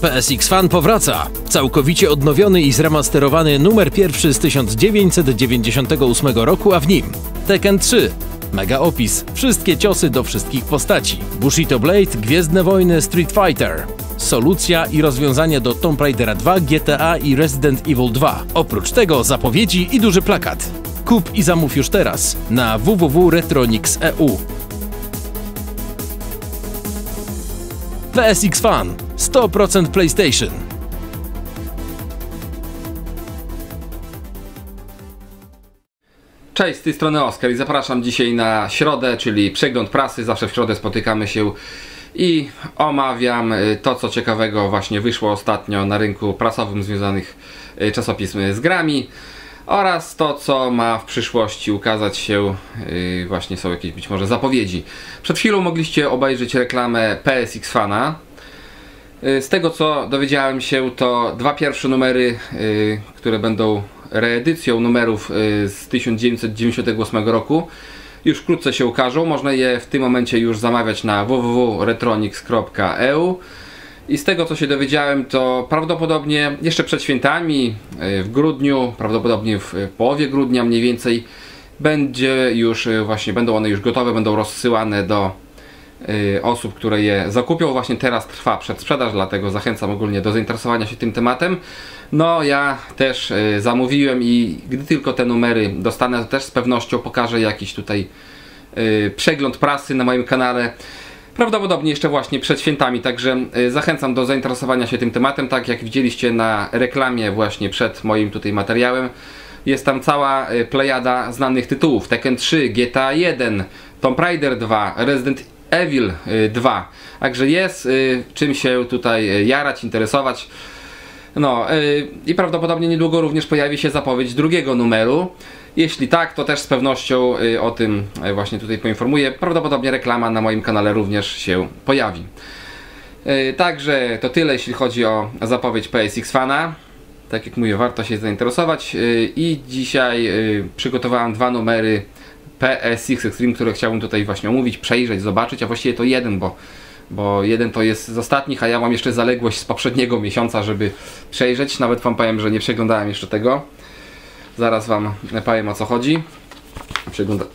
PSX Fan powraca. Całkowicie odnowiony i zremasterowany numer pierwszy z 1998 roku, a w nim Tekken 3. Mega opis. Wszystkie ciosy do wszystkich postaci. Bushido Blade, Gwiezdne Wojny, Street Fighter. Solucja i rozwiązanie do Tomb Raidera 2, GTA i Resident Evil 2. Oprócz tego zapowiedzi i duży plakat. Kup i zamów już teraz na www.retronix.eu. PSX Fan 100% PlayStation. Cześć, z tej strony Oskar i zapraszam dzisiaj na środę, czyli przegląd prasy. Zawsze w środę spotykamy się i omawiam y, to, co ciekawego właśnie wyszło ostatnio na rynku prasowym związanych y, czasopism z grami oraz to, co ma w przyszłości ukazać się, y, właśnie są jakieś być może zapowiedzi. Przed chwilą mogliście obejrzeć reklamę PSX Fana. Z tego co dowiedziałem się, to dwa pierwsze numery, które będą reedycją numerów z 1998 roku, już wkrótce się ukażą. Można je w tym momencie już zamawiać na www.retronix.eu. I z tego co się dowiedziałem, to prawdopodobnie jeszcze przed świętami, w grudniu, prawdopodobnie w połowie grudnia mniej więcej, będzie już właśnie, będą one już gotowe, będą rozsyłane do osób, które je zakupią. Właśnie teraz trwa przedsprzedaż, dlatego zachęcam ogólnie do zainteresowania się tym tematem. No ja też zamówiłem i gdy tylko te numery dostanę, to też z pewnością pokażę jakiś tutaj przegląd prasy na moim kanale. Prawdopodobnie jeszcze właśnie przed świętami, także zachęcam do zainteresowania się tym tematem, tak jak widzieliście na reklamie właśnie przed moim tutaj materiałem. Jest tam cała plejada znanych tytułów, Tekken 3, GTA 1, Tomb Raider 2, Resident Evil 2. Y, Także jest y, czym się tutaj y, jarać, interesować. No i prawdopodobnie niedługo również pojawi się zapowiedź drugiego numeru. Jeśli tak, to też z pewnością o tym właśnie tutaj poinformuję. Prawdopodobnie reklama na moim kanale również się pojawi. Także to tyle jeśli chodzi o zapowiedź PSX Fana. Tak jak mówię, warto się zainteresować. I dzisiaj przygotowałem dwa numery PSX Extreme, które chciałbym tutaj właśnie omówić, przejrzeć, zobaczyć, a właściwie to jeden, bo, bo jeden to jest z ostatnich, a ja mam jeszcze zaległość z poprzedniego miesiąca, żeby przejrzeć. Nawet wam powiem, że nie przeglądałem jeszcze tego. Zaraz wam powiem o co chodzi.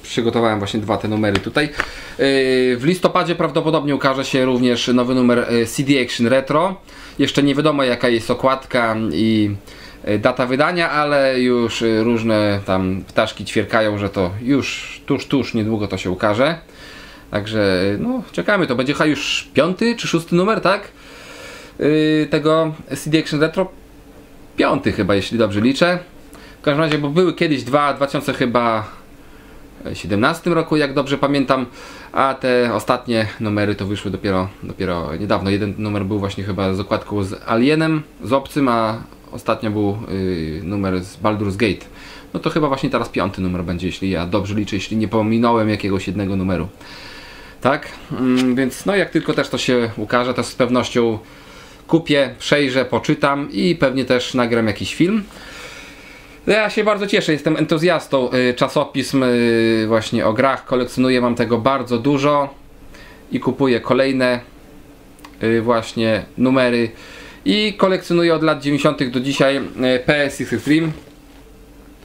przygotowałem właśnie dwa te numery tutaj. Yy, w listopadzie prawdopodobnie ukaże się również nowy numer yy, CD Action Retro. Jeszcze nie wiadomo jaka jest okładka i E, data wydania, ale już e, różne tam ptaszki ćwierkają, że to już tuż, tuż, niedługo to się ukaże. Także e, no, czekamy, to będzie chyba już piąty czy szósty numer, tak? Yy, tego CD Action Retro. Piąty chyba, jeśli dobrze liczę. W każdym razie, bo były kiedyś dwa, 2000 chyba 17 roku, jak dobrze pamiętam, a te ostatnie numery to wyszły dopiero, dopiero niedawno. Jeden numer był właśnie chyba z okładką z Alienem, z obcym, a Ostatnio był y, numer z Baldur's Gate. No to chyba właśnie teraz piąty numer będzie, jeśli ja dobrze liczę, jeśli nie pominąłem jakiegoś jednego numeru. Tak, mm, więc no jak tylko też to się ukaże, to z pewnością kupię, przejrzę, poczytam i pewnie też nagram jakiś film. Ja się bardzo cieszę, jestem entuzjastą y, czasopism y, właśnie o grach, kolekcjonuję, mam tego bardzo dużo i kupuję kolejne właśnie numery i kolekcjonuję od lat 90. do dzisiaj PSX Extreme.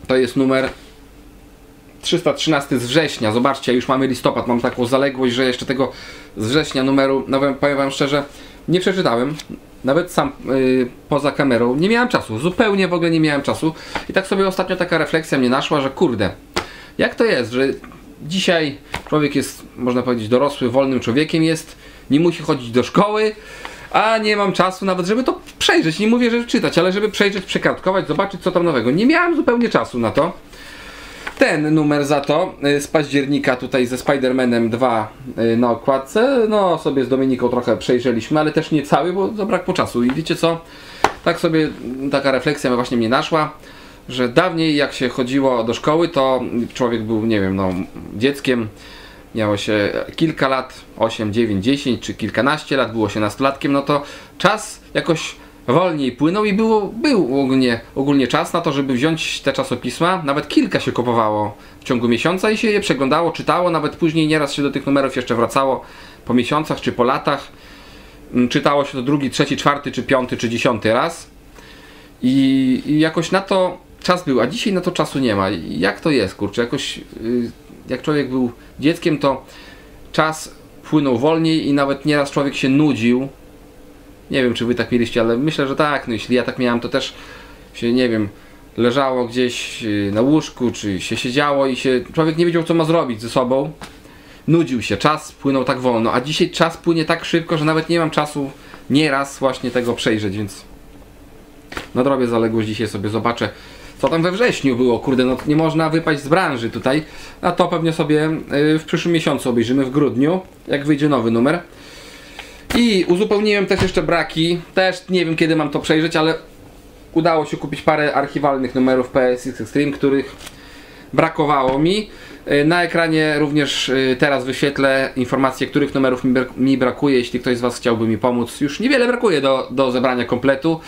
To jest numer 313 z września. Zobaczcie, już mamy listopad. Mam taką zaległość, że jeszcze tego z września numeru, no powiem wam szczerze, nie przeczytałem. Nawet sam yy, poza kamerą nie miałem czasu. Zupełnie w ogóle nie miałem czasu. I tak sobie ostatnio taka refleksja mnie naszła, że kurde, jak to jest, że dzisiaj człowiek jest, można powiedzieć, dorosły, wolnym człowiekiem jest, nie musi chodzić do szkoły, a nie mam czasu nawet, żeby to przejrzeć. Nie mówię, że czytać, ale żeby przejrzeć, przekartkować, zobaczyć co tam nowego. Nie miałem zupełnie czasu na to. Ten numer za to y, z października tutaj ze Spider-Manem 2 y, na okładce. No sobie z Dominiką trochę przejrzeliśmy, ale też nie cały, bo zabrakło czasu. I wiecie co? Tak sobie taka refleksja właśnie mnie naszła, że dawniej jak się chodziło do szkoły, to człowiek był, nie wiem, no dzieckiem, miało się kilka lat, 8, 9, 10 czy kilkanaście lat, było się nastolatkiem, no to czas jakoś wolniej płynął i było, był ogólnie, ogólnie czas na to, żeby wziąć te czasopisma. Nawet kilka się kupowało w ciągu miesiąca i się je przeglądało, czytało, nawet później nieraz się do tych numerów jeszcze wracało po miesiącach czy po latach. mm, czytało się to drugi, trzeci, czwarty, czy piąty, czy dziesiąty raz. I, I jakoś na to czas był, a dzisiaj na to czasu nie ma. Jak to jest, kurczę? Jakoś y, jak człowiek był dzieckiem, to czas płynął wolniej i nawet nieraz człowiek się nudził. Nie wiem, czy wy tak mieliście, ale myślę, że tak. No jeśli ja tak miałem, to też się, nie wiem, leżało gdzieś y, na łóżku, czy się siedziało i się człowiek nie wiedział, co ma zrobić ze sobą. Nudził się, czas płynął tak wolno, a dzisiaj czas płynie tak szybko, że nawet nie mam czasu nieraz właśnie tego przejrzeć, więc nadrobię zaległość dzisiaj sobie zobaczę co tam we wrześniu było, kurde, no nie można wypaść z branży tutaj, a to pewnie sobie y, w przyszłym miesiącu obejrzymy, w grudniu, jak wyjdzie nowy numer. I uzupełniłem też jeszcze braki, też nie wiem kiedy mam to przejrzeć, ale udało się kupić parę archiwalnych numerów PSX Extreme, których brakowało mi. Y, Na ekranie również y, teraz wyświetlę informacje, których numerów mi brakuje. Jeśli ktoś z Was chciałby mi pomóc, już niewiele brakuje do, do zebrania kompletu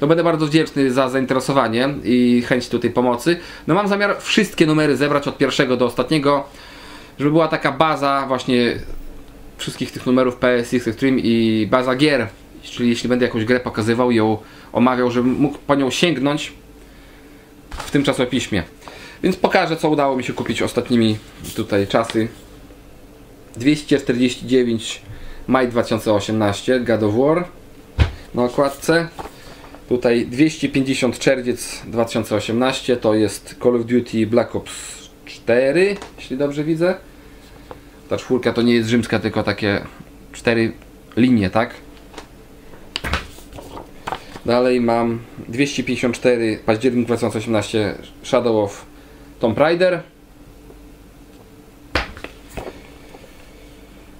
to będę bardzo wdzięczny za zainteresowanie i chęć tutaj pomocy. No mam zamiar wszystkie numery zebrać od pierwszego do ostatniego, żeby była taka baza właśnie wszystkich tych numerów PSX Extreme i baza gier. Czyli jeśli będę jakąś grę pokazywał i ją omawiał, żebym mógł po nią sięgnąć w tym czasopiśmie. Więc pokażę, co udało mi się kupić ostatnimi tutaj czasy. 249 maj 2018 God of War na okładce. Tutaj 250 czerwiec 2018 to jest Call of Duty Black Ops 4, jeśli dobrze widzę. Ta czwórka to nie jest rzymska, tylko takie cztery linie, tak? Dalej mam 254 październik 2018 Shadow of Tomb Raider.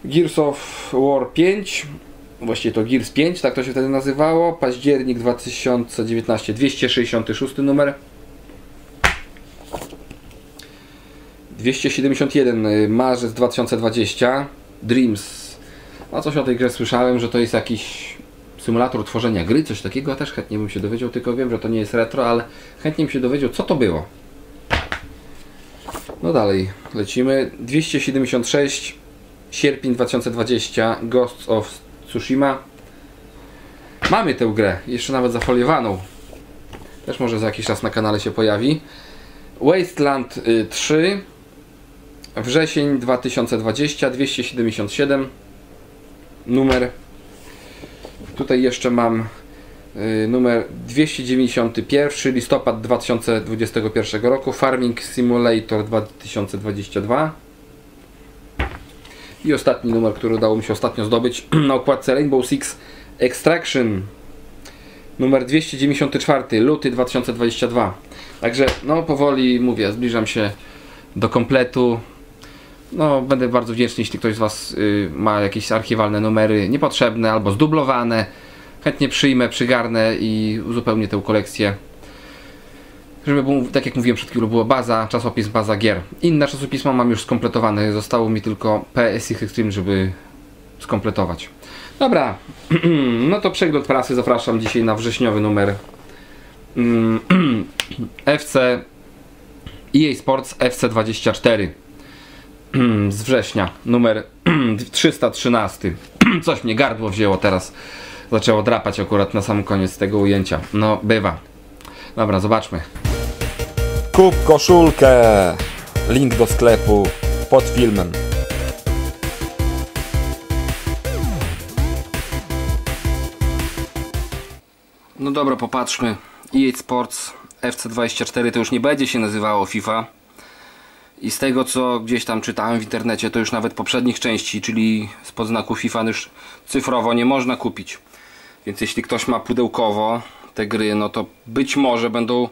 Gears of War 5 Właściwie to Gears 5, tak to się wtedy nazywało. Październik 2019, 266 numer. 271 y, marzec 2020 Dreams. A coś o tej grze słyszałem, że to jest jakiś symulator tworzenia gry, coś takiego. Ja też chętnie bym się dowiedział, tylko wiem, że to nie jest retro, ale chętnie bym się dowiedział, co to było. No dalej, lecimy. 276 sierpień 2020 Ghosts of Tsushima. Mamy tę grę, jeszcze nawet zafoliowaną. Też może za jakiś czas na kanale się pojawi. Wasteland y, 3 wrzesień 2020 277 numer. Tutaj jeszcze mam y, numer 291 listopad 2021 roku Farming Simulator 2022 i ostatni numer, który udało mi się ostatnio zdobyć na okładce Rainbow Six Extraction. Numer 294 luty 2022 także no powoli mówię zbliżam się do kompletu no będę bardzo wdzięczny jeśli ktoś z Was y, ma jakieś archiwalne numery niepotrzebne albo zdublowane. Chętnie przyjmę, przygarnę i uzupełnię tę kolekcję. Żeby było, tak jak mówiłem przed chwilą, była baza, czasopis, baza gier. Inne czasopisma mam już skompletowane, zostało mi tylko PSX Extreme, żeby skompletować. Dobra, no to przegląd prasy. Zapraszam dzisiaj na wrześniowy numer mm, FC EA Sports FC24 z września, numer 313. Coś mnie gardło wzięło teraz. Zaczęło drapać akurat na sam koniec tego ujęcia. No, bywa. Dobra, zobaczmy. Kup koszulkę. Link do sklepu pod filmem. No dobra, popatrzmy. EA Sports FC24 to już nie będzie się nazywało FIFA. I z tego co gdzieś tam czytałem w internecie, to już nawet poprzednich części, czyli z podznaku FIFA już cyfrowo nie można kupić. Więc jeśli ktoś ma pudełkowo te gry, no to być może będą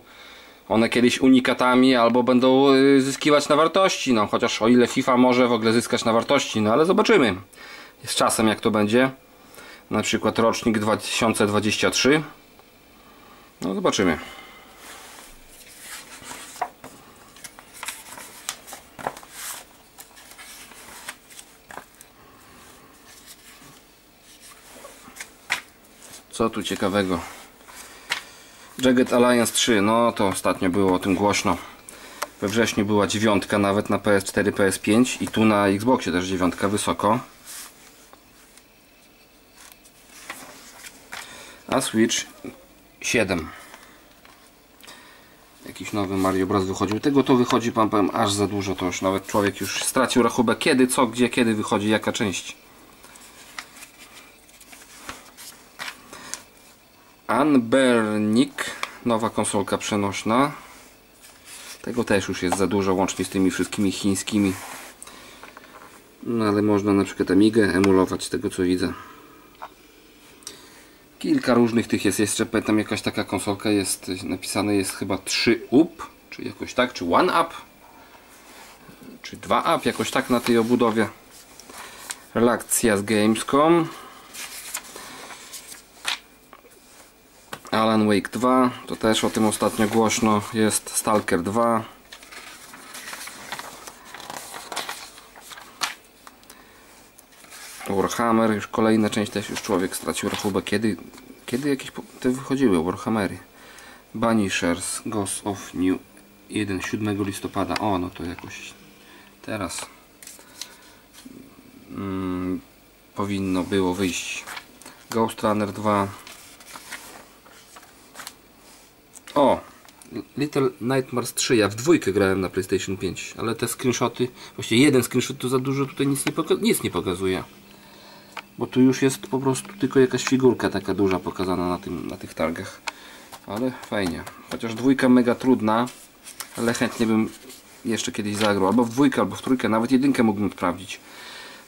one kiedyś unikatami albo będą y, zyskiwać na wartości. No chociaż o ile FIFA może w ogóle zyskać na wartości, no ale zobaczymy. Z czasem jak to będzie. Na przykład rocznik 2023. No zobaczymy. Co tu ciekawego? Jagged Alliance 3, no to ostatnio było o tym głośno. We wrześniu była dziewiątka nawet na PS4, PS5 i tu na Xboxie też dziewiątka wysoko. A Switch 7. Jakiś nowy Mario Bros wychodził. Tego to wychodzi, pan powiem, aż za dużo. To już nawet człowiek już stracił rachubę. Kiedy, co, gdzie, kiedy wychodzi, jaka część. Anbernik. Nowa konsolka przenośna. Tego też już jest za dużo, łącznie z tymi wszystkimi chińskimi. No ale można na przykład Amigę emulować, z tego co widzę. Kilka różnych tych jest. Jeszcze pamiętam jakaś taka konsolka jest, napisane jest chyba 3 up, czy jakoś tak, czy 1 up, czy 2 up, jakoś tak na tej obudowie. Relakcja z Gamescom. Alan Wake 2, to też o tym ostatnio głośno jest Stalker 2. Warhammer, już kolejna część też już człowiek stracił rachubę. Kiedy, kiedy jakieś te wychodziły Warhammery? Banishers, Ghost of New 1, 7 listopada. O, no to jakoś teraz mm, powinno było wyjść. Ghost Runner 2. O! Little Nightmares 3. Ja w dwójkę grałem na PlayStation 5, ale te screenshoty, właściwie jeden screenshot to za dużo tutaj nic nie, poka- nic nie pokazuje. Bo tu już jest po prostu tylko jakaś figurka taka duża pokazana na, tym, na tych targach. Ale fajnie. Chociaż dwójka mega trudna, ale chętnie bym jeszcze kiedyś zagrał. Albo w dwójkę, albo w trójkę, nawet jedynkę mógłbym sprawdzić.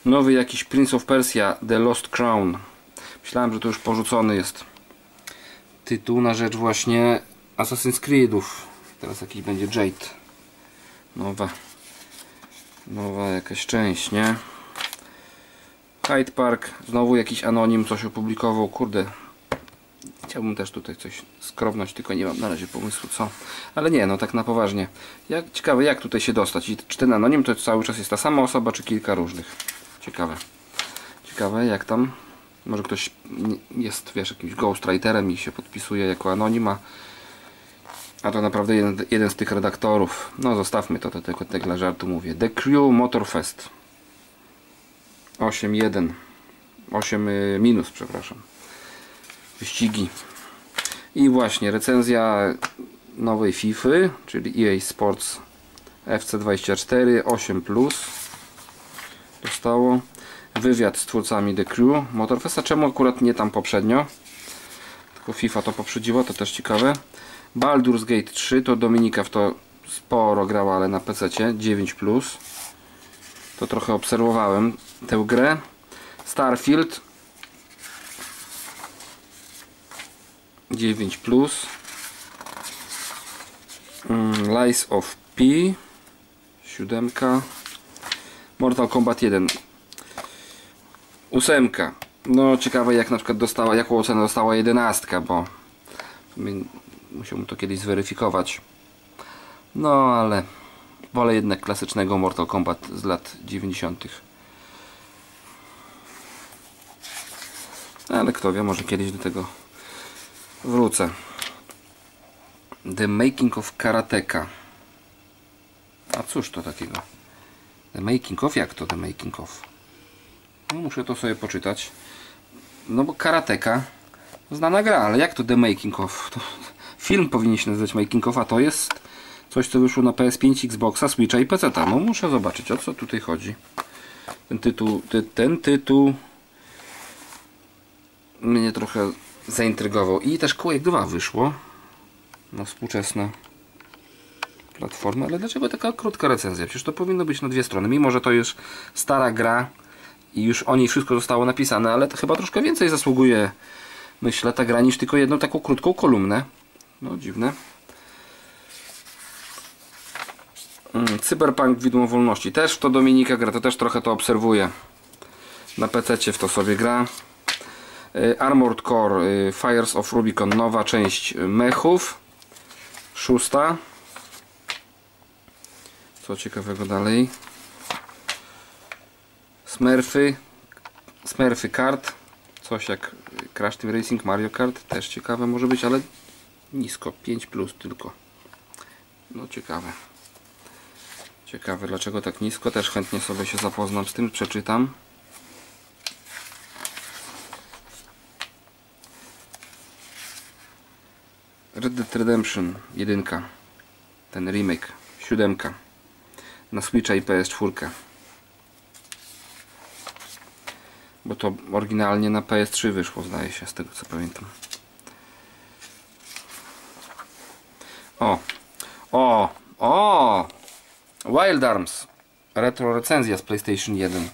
Nowy jakiś Prince of Persia The Lost Crown. Myślałem, że to już porzucony jest tytuł na rzecz właśnie Assassin's Creedów. Teraz jakiś będzie Jade. Nowa. Nowa jakaś część, nie? Hyde Park. Znowu jakiś anonim coś opublikował. Kurde. Chciałbym też tutaj coś skrobnąć, tylko nie mam na razie pomysłu co. Ale nie, no tak na poważnie. Jak, ciekawe jak tutaj się dostać. I czy ten anonim to cały czas jest ta sama osoba, czy kilka różnych. Ciekawe. Ciekawe jak tam. Może ktoś jest, wiesz, jakimś ghostwriterem i się podpisuje jako anonima. A to naprawdę jeden, jeden z tych redaktorów. No zostawmy to, to tylko tak dla żartu mówię. The Crew Motorfest. 8-1. 8 y, minus, przepraszam. Wyścigi. I właśnie recenzja nowej FIFA, czyli EA Sports FC24 8 plus. Dostało. Wywiad z twórcami The Crew Motorfesta. Czemu akurat nie tam poprzednio? Tylko FIFA to poprzedziło, to też ciekawe. Baldur's Gate 3 to Dominika w to sporo grała, ale na PC 9 plus. To trochę obserwowałem tę grę. Starfield 9 plus. Mm, Lies of P 7. Mortal Kombat 1 ósemka. No ciekawe jak na przykład dostała, jaką ocenę dostała jedenastka, bo musiałbym to kiedyś zweryfikować. No ale wolę jednak klasycznego Mortal Kombat z lat 90. Ale kto wie, może kiedyś do tego wrócę. The Making of Karateka. A cóż to takiego? The Making of? Jak to The Making of? No, muszę to sobie poczytać. No bo Karateka znana gra, ale jak to The Making of? To film powinien się nazywać Making of, a to jest coś co wyszło na PS5, Xboxa, Switcha i PC. No muszę zobaczyć o co tutaj chodzi. Ten tytuł, ty, ten tytuł mnie trochę zaintrygował. I też Quake 2 wyszło na współczesne platformy, ale dlaczego taka krótka recenzja? Przecież to powinno być na dwie strony. Mimo, że to już stara gra i już o niej wszystko zostało napisane, ale to chyba troszkę więcej zasługuje myślę ta gra niż tylko jedną taką krótką kolumnę. No dziwne. Mm, Cyberpunk Widmo Wolności. Też w to Dominika gra, to też trochę to obserwuję. Na PC w to sobie gra. Y, Armored Core y, Fires of Rubicon, nowa część mechów. Szósta. Co ciekawego dalej? Smurfy. Smurfy Kart. Coś jak Crash Team Racing, Mario Kart. Też ciekawe może być, ale nisko. 5 plus tylko. No ciekawe. Ciekawe dlaczego tak nisko. Też chętnie sobie się zapoznam z tym, przeczytam. Red Dead Redemption 1. Ten remake. 7. Na Switcha i PS4. Bo to oryginalnie na PS3 wyszło, zdaje się, z tego co pamiętam. O! O! O! Wild Arms. Retro recenzja z PlayStation 1.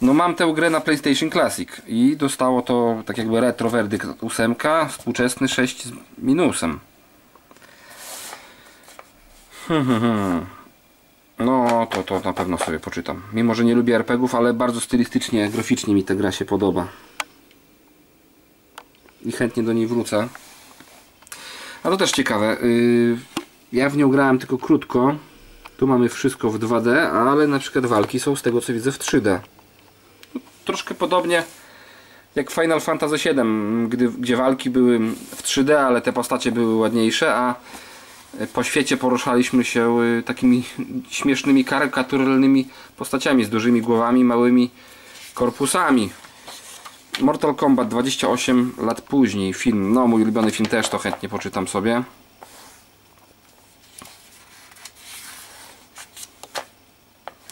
No mam tę grę na PlayStation Classic i dostało to tak jakby retro werdykt 8, współczesny 6 z minusem. Hmm, hmm, hmm. No to, to na pewno sobie poczytam. Mimo, że nie lubię RPGów, ale bardzo stylistycznie, graficznie mi ta gra się podoba. I chętnie do niej wrócę. A to też ciekawe. Yy, ja w nią grałem tylko krótko. Tu mamy wszystko w 2D, ale na przykład walki są z tego co widzę w 3D. Troszkę podobnie jak Final Fantasy VII, gdy, gdzie walki były w 3D, ale te postacie były ładniejsze, a po świecie poruszaliśmy się y, takimi śmiesznymi, karykaturalnymi postaciami z dużymi głowami, małymi korpusami. Mortal Kombat 28 lat później, film, no mój ulubiony film też, to chętnie poczytam sobie.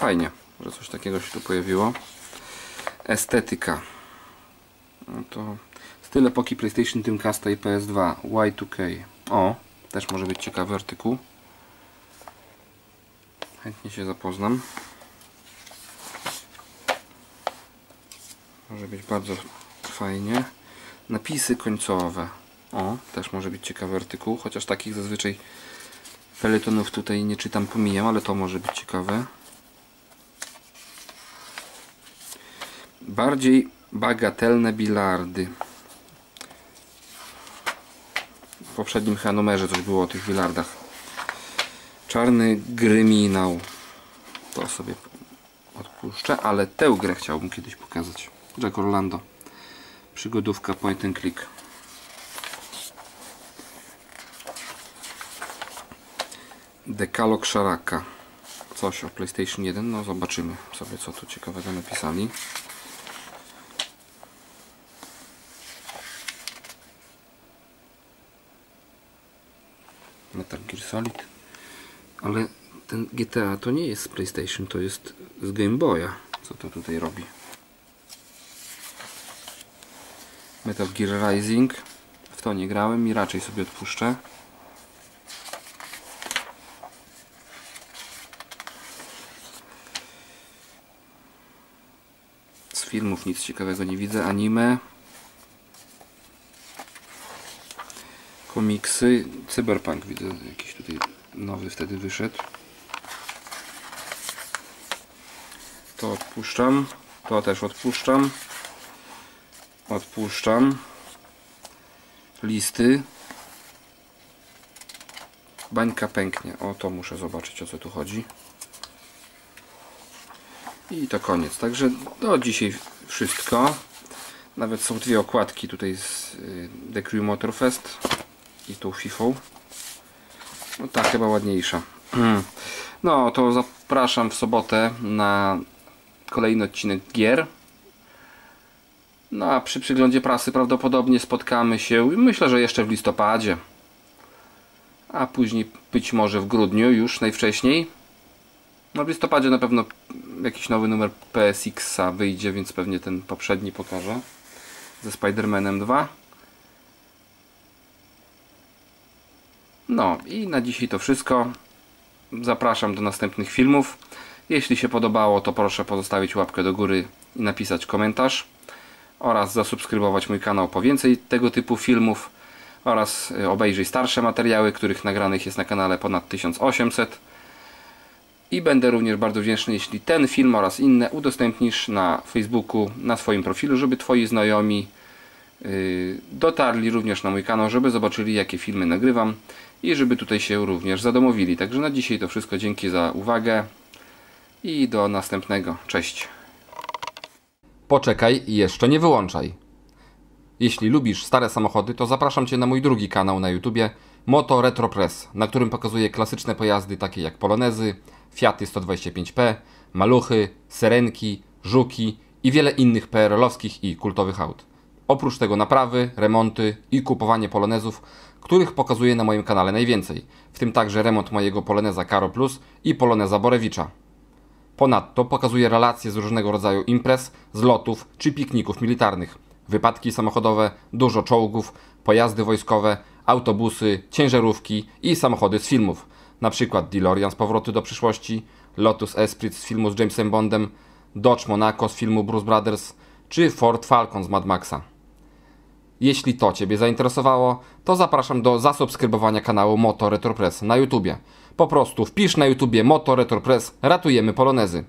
Fajnie, że coś takiego się tu pojawiło. Estetyka. No to styl epoki PlayStation, Dreamcasta i PS2. Y2K. O, też może być ciekawy artykuł. Chętnie się zapoznam. Może być bardzo fajnie. Napisy końcowe. O, też może być ciekawy artykuł, chociaż takich zazwyczaj peletonów tutaj nie czytam, pomijam, ale to może być ciekawe. Bardziej bagatelne bilardy. W poprzednim chyba numerze coś było o tych bilardach. Czarny gryminał. To sobie odpuszczę, ale tę grę chciałbym kiedyś pokazać. Jack Orlando. Przygodówka point and click. Dekalog Szaraka. Coś o PlayStation 1. No zobaczymy sobie co tu ciekawego napisali. Metal Gear Solid. Ale ten GTA to nie jest z PlayStation, to jest z Game Boya. Co to tutaj robi? Metal Gear Rising. W to nie grałem i raczej sobie odpuszczę. Z filmów nic ciekawego nie widzę. Anime. Komiksy. Cyberpunk widzę jakiś tutaj nowy wtedy wyszedł. To odpuszczam. To też odpuszczam. Odpuszczam. Listy. Bańka pęknie. O, to muszę zobaczyć o co tu chodzi. I to koniec. Także do dzisiaj wszystko. Nawet są dwie okładki tutaj z y, The Crew Motorfest i tą FIFA. No ta chyba ładniejsza. No to zapraszam w sobotę na kolejny odcinek gier. No a przy przyglądzie prasy prawdopodobnie spotkamy się, myślę, że jeszcze w listopadzie. A później być może w grudniu już najwcześniej. No w listopadzie na pewno jakiś nowy numer PSX-a wyjdzie, więc pewnie ten poprzedni pokażę. Ze Spider-Manem 2. No i na dzisiaj to wszystko. Zapraszam do następnych filmów. Jeśli się podobało, to proszę pozostawić łapkę do góry i napisać komentarz oraz zasubskrybować mój kanał po więcej tego typu filmów oraz y, obejrzyj starsze materiały, których nagranych jest na kanale ponad 1800 i będę również bardzo wdzięczny, jeśli ten film oraz inne udostępnisz na Facebooku, na swoim profilu, żeby Twoi znajomi dotarli również na mój kanał, żeby zobaczyli jakie filmy nagrywam i żeby tutaj się również zadomowili. Także na dzisiaj to wszystko. Dzięki za uwagę i do następnego. Cześć. Poczekaj i jeszcze nie wyłączaj. Jeśli lubisz stare samochody, to zapraszam Cię na mój drugi kanał na YouTubie Moto Retro Press, na którym pokazuję klasyczne pojazdy takie jak Polonezy, Fiaty 125P, Maluchy, Serenki, Żuki i wiele innych PRL-owskich i kultowych aut. Oprócz tego naprawy, remonty i kupowanie polonezów, których pokazuję na moim kanale najwięcej, w tym także remont mojego poloneza Caro Plus i poloneza Borewicza. Ponadto pokazuję relacje z różnego rodzaju imprez, zlotów czy pikników militarnych, wypadki samochodowe, dużo czołgów, pojazdy wojskowe, autobusy, ciężarówki i samochody z filmów, przykład DeLorean z Powrotu do przyszłości, Lotus Esprit z filmu z Jamesem Bondem, Dodge Monaco z filmu Bruce Brothers czy Ford Falcon z Mad Maxa. Jeśli to Ciebie zainteresowało, to zapraszam do zasubskrybowania kanału Moto Retro Press na YouTubie. Po prostu wpisz na YouTubie Moto Retro Press Ratujemy Polonezy.